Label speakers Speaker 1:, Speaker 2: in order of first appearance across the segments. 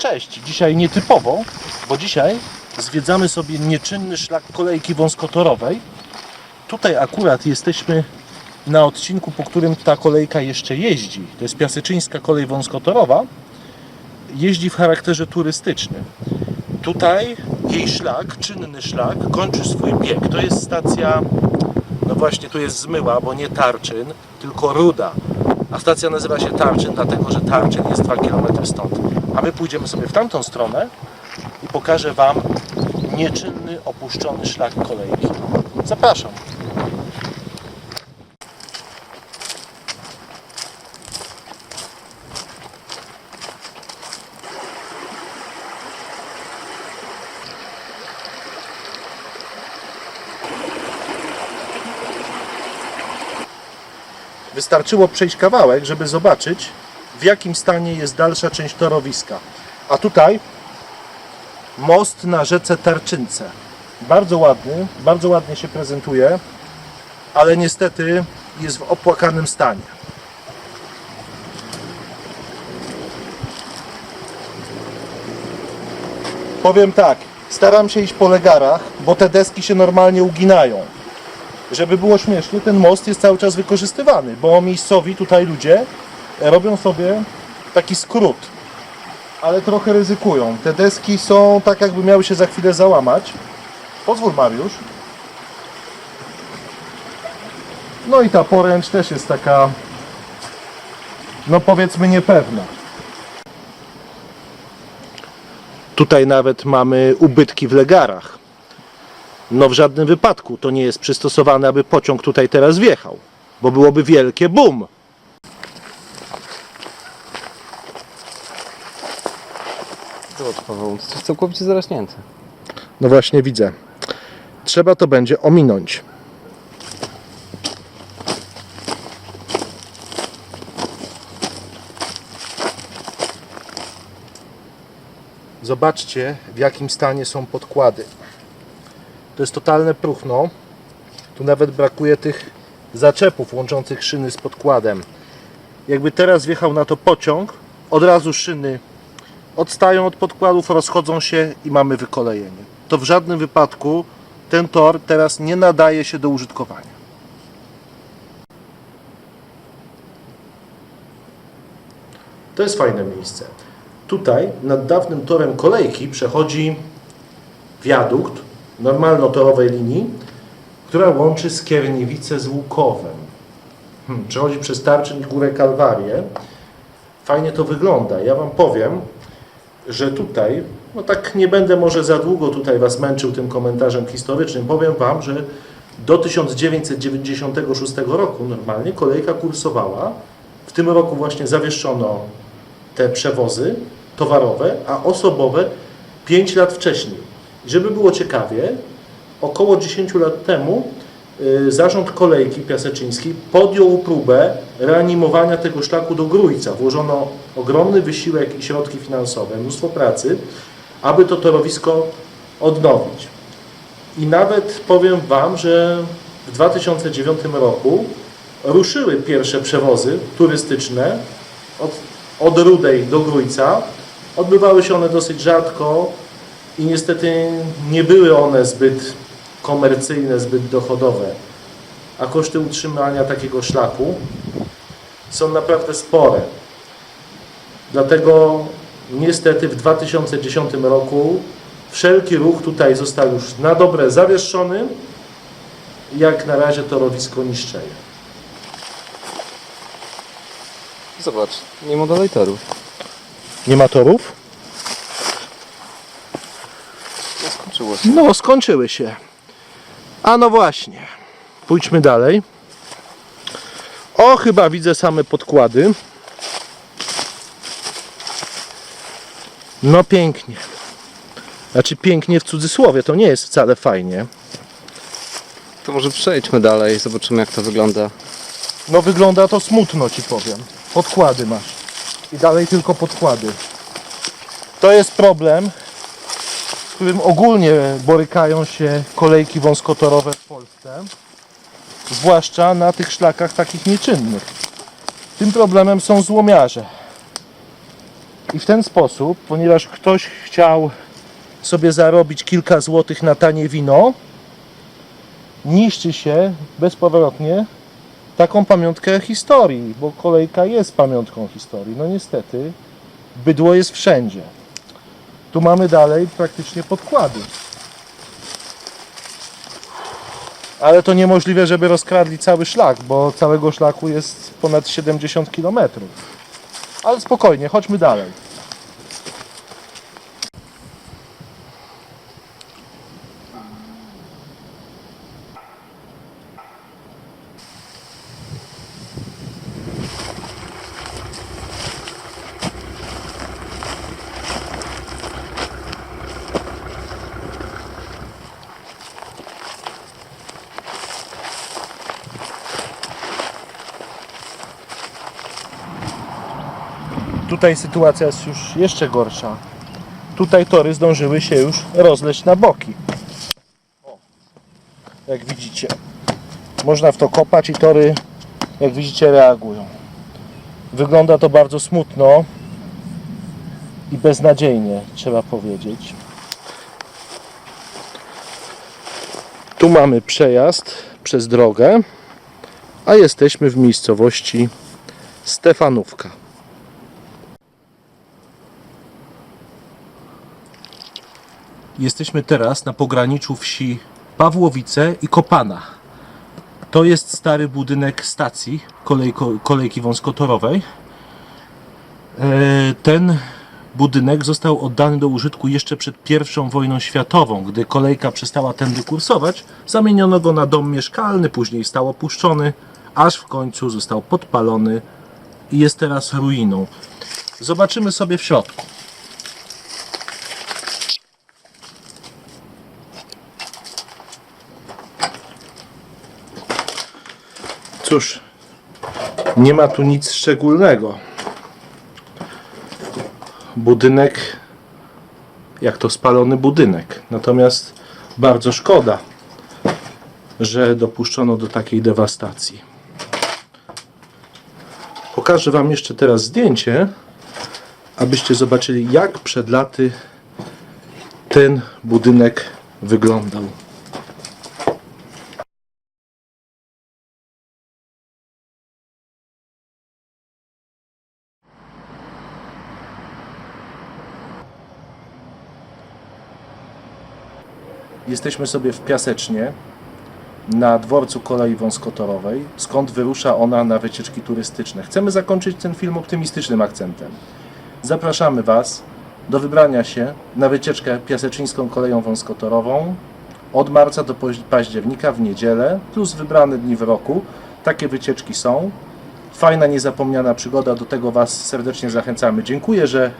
Speaker 1: Cześć, dzisiaj nietypowo, bo dzisiaj zwiedzamy sobie nieczynny szlak kolejki wąskotorowej. Tutaj akurat jesteśmy na odcinku, po którym ta kolejka jeszcze jeździ. To jest Piaseczyńska kolej wąskotorowa. Jeździ w charakterze turystycznym. Tutaj jej szlak, czynny szlak, kończy swój bieg. To jest stacja, no właśnie tu jest Zmyła, bo nie Tarczyn, tylko Ruda. A stacja nazywa się Tarczyn, dlatego że Tarczyn jest 2 km stąd. A my pójdziemy sobie w tamtą stronę i pokażę Wam nieczynny, opuszczony szlak kolejki. Zapraszam. Wystarczyło przejść kawałek, żeby zobaczyć, w jakim stanie jest dalsza część torowiska. A tutaj most na rzece Tarczynce. Bardzo ładny, bardzo ładnie się prezentuje, ale niestety jest w opłakanym stanie. Powiem tak, staram się iść po legarach, bo te deski się normalnie uginają żeby było śmiesznie, ten most jest cały czas wykorzystywany, bo miejscowi tutaj ludzie robią sobie taki skrót, ale trochę ryzykują. Te deski są tak, jakby miały się za chwilę załamać. Pozwól, Mariusz. No i ta poręcz też jest taka, no powiedzmy, niepewna. Tutaj nawet mamy ubytki w legarach. No w żadnym wypadku to nie jest przystosowane, aby pociąg tutaj teraz wjechał, bo byłoby wielkie boom.
Speaker 2: Zobacz Paweł, to jest całkowicie zarośnięte.
Speaker 1: No właśnie widzę. Trzeba to będzie ominąć. Zobaczcie, w jakim stanie są podkłady. To jest totalne próchno. Tu nawet brakuje tych zaczepów łączących szyny z podkładem. Jakby teraz wjechał na to pociąg, od razu szyny odstają od podkładów, rozchodzą się i mamy wykolejenie. To w żadnym wypadku ten tor teraz nie nadaje się do użytkowania. To jest fajne miejsce. Tutaj nad dawnym torem kolejki przechodzi wiadukt normalnotorowej linii, która łączy Skierniewice z Łukowem. Hmm, przechodzi przez Tarczyn i Górę Kalwarię. Fajnie to wygląda. Ja Wam powiem, że tutaj, no tak nie będę może za długo tutaj Was męczył tym komentarzem historycznym, powiem Wam, że do 1996 roku normalnie kolejka kursowała. W tym roku właśnie zawieszono te przewozy towarowe, a osobowe 5 lat wcześniej. I żeby było ciekawie, około 10 lat temu zarząd kolejki piaseczyńskiej podjął próbę reanimowania tego szlaku do Grójca. Włożono ogromny wysiłek i środki finansowe, mnóstwo pracy, aby to torowisko odnowić. I nawet powiem Wam, że w 2009 roku ruszyły pierwsze przewozy turystyczne od, od Rudej do Grójca. Odbywały się one dosyć rzadko i niestety nie były one zbyt komercyjne, zbyt dochodowe. A koszty utrzymania takiego szlaku są naprawdę spore. Dlatego niestety w 2010 roku wszelki ruch tutaj został już na dobre zawieszony. Jak na razie torowisko niszczeje.
Speaker 2: Zobacz, nie ma dalej torów.
Speaker 1: Nie ma torów?
Speaker 2: No, skończyło się.
Speaker 1: No, skończyły się. A no właśnie. Pójdźmy dalej. O, chyba widzę same podkłady. No pięknie. Znaczy pięknie w cudzysłowie, to nie jest wcale fajnie.
Speaker 2: To może przejdźmy dalej, zobaczymy jak to wygląda.
Speaker 1: No wygląda to smutno ci powiem. Podkłady masz. I dalej tylko podkłady. To jest problem, którym ogólnie borykają się kolejki wąskotorowe w Polsce. Zwłaszcza na tych szlakach takich nieczynnych. Tym problemem są złomiarze. I w ten sposób, ponieważ ktoś chciał sobie zarobić kilka złotych na tanie wino, niszczy się bezpowrotnie taką pamiątkę historii, bo kolejka jest pamiątką historii. No niestety, bydło jest wszędzie. Tu mamy dalej praktycznie podkłady. Ale to niemożliwe, żeby rozkradli cały szlak, bo całego szlaku jest ponad 70 km. Ale spokojnie, chodźmy dalej. Tutaj sytuacja jest już jeszcze gorsza. Tutaj tory zdążyły się już rozleść na boki. Jak widzicie. Można w to kopać i tory, jak widzicie, reagują. Wygląda to bardzo smutno i beznadziejnie, trzeba powiedzieć. Tu mamy przejazd przez drogę, a jesteśmy w miejscowości Stefanówka. Jesteśmy teraz na pograniczu wsi Pawłowice i Kopana. To jest stary budynek stacji kolejko, kolejki wąskotorowej. E, Ten budynek został oddany do użytku jeszcze przed I wojną światową. Gdy kolejka przestała tędy kursować, zamieniono go na dom mieszkalny, później stał opuszczony, aż w końcu został podpalony i jest teraz ruiną. Zobaczymy sobie w środku. Cóż, nie ma tu nic szczególnego. Budynek, jak to spalony budynek. Natomiast bardzo szkoda, że dopuszczono do takiej dewastacji. Pokażę Wam jeszcze teraz zdjęcie, abyście zobaczyli, jak przed laty ten budynek wyglądał. Jesteśmy sobie w Piasecznie na dworcu kolei wąskotorowej, skąd wyrusza ona na wycieczki turystyczne. Chcemy zakończyć ten film optymistycznym akcentem. Zapraszamy Was do wybrania się na wycieczkę piaseczyńską koleją wąskotorową od marca do października w niedzielę, plus wybrane dni w roku. Takie wycieczki są. Fajna, niezapomniana przygoda, do tego Was serdecznie zachęcamy. Dziękuję, że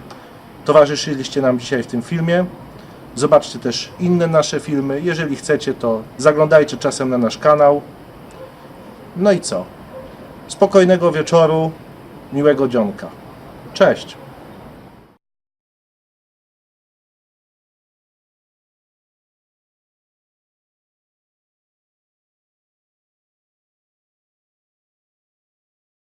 Speaker 1: towarzyszyliście nam dzisiaj w tym filmie. Zobaczcie też inne nasze filmy. Jeżeli chcecie, to zaglądajcie czasem na nasz kanał. No i co? Spokojnego wieczoru, miłego dzionka. Cześć!